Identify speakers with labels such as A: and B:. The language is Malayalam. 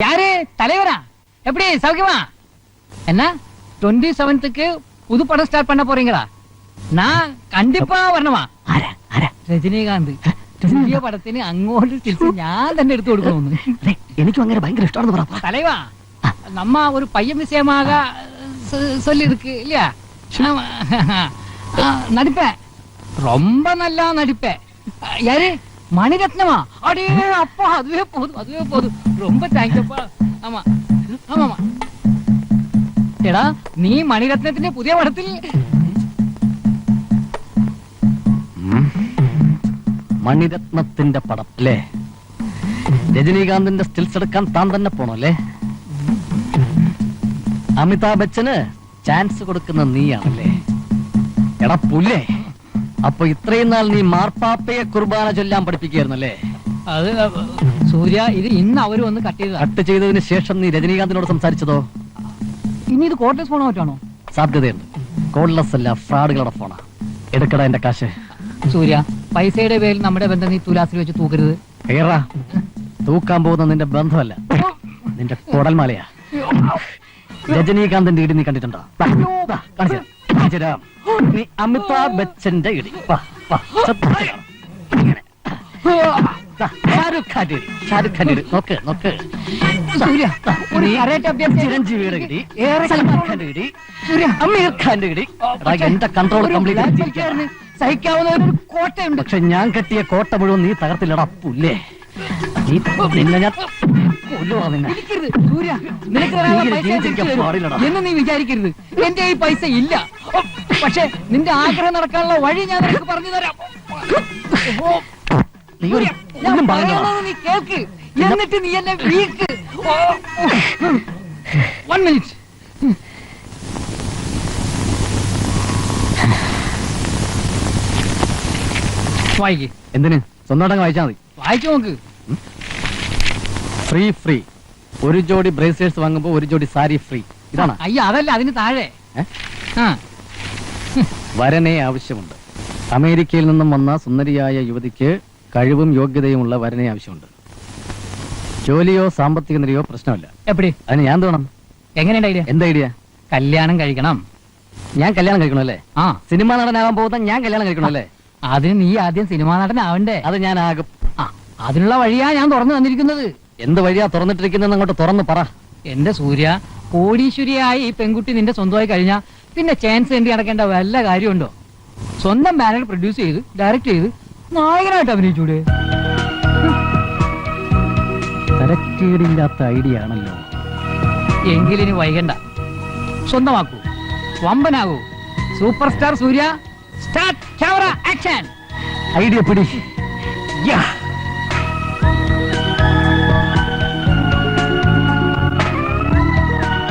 A: யாரு தலைவரா எப்படி சௌக்கியமா என்ன டுவெண்ட்டி செவன்த்துக்கு புது படம் ஸ்டார்ட் பண்ண போறீங்களா நான் കണ്ടിപ്പാ വരണമാ
B: ആരാ ആരാ
A: രജനീകാന്ത് പുതിയ പടത്തിന് അങ്ങോട്ട് തിരിച്ച് ഞാൻ തന്നെ എടുത്തു കൊടുക്കണമെന്ന്
B: ദേ, എനിക്കും അങ്ങനെ ഭയങ്കര ഇഷ്ടമാണെന്ന് പറ പറ.
A: தலைவா நம்ம ஒரு பையன் விஷயமாக சொ- சொல்லியிருக்கு இல்லையா ஆமா. ஆ, நடிப்பேன் ரொம்ப நல்லா நடிப்பேன் யாரு மணிரத்னமா அடே அப்பா அதுவே போதும் அதுவே போதும் ரொம்ப தேங்க்யூப்பா ஆமா ஆமாமா എടാ നീ മണിരത്നത്തിന്റെ പുതിയ പടത്തിൽ
B: മണിരത്നത്തിന്റെ പടം അല്ലേ രജനീകാന്തിന്റെ സ്റ്റിൽസ് എടുക്കാൻ താൻ തന്നെ പോണോ അല്ലേ അമിതാഭ് ബച്ചന് ചാൻസ് കൊടുക്കുന്ന നീയാണല്ലേ എടാ പുല്ലേ അപ്പൊ ഇത്രയും നാൾ നീ മാർപ്പാപ്പയെ കുർബാന ചൊല്ലാൻ പഠിപ്പിക്കായിരുന്നല്ലേ
A: അത് സൂര്യ ഇത് ഇന്ന് അവർ വന്ന് കട്ട് ചെയ്ത്
B: കട്ട് ചെയ്തതിന് ശേഷം നീ രജനീകാന്തിനോട് സംസാരിച്ചതോ?
A: ഇനി ഇത് കോർട്ടേഴ്സ് ഫോണോ പറ്റാണോ
B: സാധ്യതയുണ്ട്. കോഡ്ലെസ് അല്ല ഫ്രോഡുകളുടെ ഫോണാ. എടുക്കടാ എന്റെ കാശ്.
A: സൂര്യ പൈസയുടെ പേരിൽ നമ്മുടെ ബന്ധം നീ തുലാസിൽ വെച്ച് തൂക്കരുത്.
B: കയറാ തൂക്കാൻ പോകുന്ന നിന്റെ ബന്ധമല്ല. നിന്റെ കൊടൽമാലയാ. രജനീകാന്തിന്റെ ഇടി നീ കണ്ടിട്ടുണ്ടോ? കാണിച്ചു തരാം. കാണിച്ചു തരാം. നീ അമിതാഭ് ബച്ചന്റെ ഇടി. ഷാരൂഖ് ഖാന്റെ ഇടി. ഷാരൂഖ് ഖാന്റെ ഇടി. നോക്ക് നോക്ക്. നീ ചിരഞ്ജീവിയുടെ ഇടി സൽമാൻ ഖാന്റെ ഇടി അമീർ ഖാന്റെ ഇടി. എടാ, എന്റെ കൺട്രോൾ കംപ്ലീറ്റ്
A: സഹിക്കാവുന്ന ഒരു കോട്ടയുണ്ട്.
B: പക്ഷെ ഞാൻ കെട്ടിയ കോട്ട മുഴുവൻ നീ തകർത്തില്ലടാ പുല്ലേ. നീ നിന്നെ ഞാൻ
A: എന്ന് നീ വിചാരിക്കരുത്. എന്റെ ഈ പൈസ ഇല്ല. പക്ഷെ നിന്റെ ആഗ്രഹം നടക്കാനുള്ള വഴി ഞാൻ നിനക്ക് പറഞ്ഞു തരാം.
B: നീ
A: കേൾക്ക്. എന്നിട്ട് നീ എന്നെ വീക്ക്. One minute വായിക്കേ.
B: എന്തിന്? സ്വന്തമായിട്ടങ്ങ് വായിച്ചാൽ മതി.
A: വായിച്ചു നോക്ക്.
B: Free free. ഒരു ജോഡി ബ്രേസേഴ്സ് വാങ്ങുമ്പോൾ ഒരു ജോഡി സാരി ഫ്രീ. ഇതാണ്.
A: അയ്യോ അതല്ല അതിന് താഴെ.
B: വരനെ ആവശ്യമുണ്ട്. അമേരിക്കയിൽ നിന്നും വന്ന സുന്ദരിയായ യുവതിക്ക് കഴിവും യോഗ്യതയുമുള്ള വരനെ ആവശ്യമുണ്ട്. ജോലിയോ സാമ്പത്തിക നിലയോ പ്രശ്നമല്ല.
A: എപ്പടി?
B: അതിന് ഞാൻ തോണം
A: എങ്ങനെയുണ്ട് ഐഡിയ
B: എന്താ ഐഡിയ
A: കല്യാണം കഴിക്കണം.
B: ഞാൻ കല്യാണം കഴിക്കണം അല്ലേ?
A: ആ.
B: സിനിമാ നടനാകാൻ പോകുന്ന ഞാൻ കല്യാണം കഴിക്കണം അല്ലേ?
A: അതിന് നീ ആദ്യം സിനിമാ നടനാവണ്ടേ?
B: അത് ഞാൻ ആകും.
A: ആ അതിനുള്ള വഴിയാ ഞാൻ തുറന്നു തന്നിരിക്കുന്നത്.
B: എന്ത് വഴിയാ തുറന്നിട്ടിരിക്കുന്നത് അങ്ങോട്ട് തുറന്ന് പറ.
A: എന്റെ സൂര്യ കോടീശ്വരിയായി ഈ പെൺകുട്ടി നിന്റെ സ്വന്തമായി കഴിഞ്ഞാ പിന്നെ ചാൻസ് എന്തി നടക്കേണ്ട വല്ല കാര്യമുണ്ടോ? സ്വന്തം ബാനർ പ്രൊഡ്യൂസ് ചെയ്ത് ഡയറക്റ്റ് ചെയ്ത് നായകനായിട്ട് അഭിനയിച്ചൂടെ?
B: തരക്കേടില്ലാത്ത ഐഡിയ ആണല്ലോ.
A: എങ്കിലിനി വൈകണ്ട. സ്വന്തമാക്കൂ. വമ്പനാകൂ. Super star Suriya start camera action
B: idea പിടി. യാ.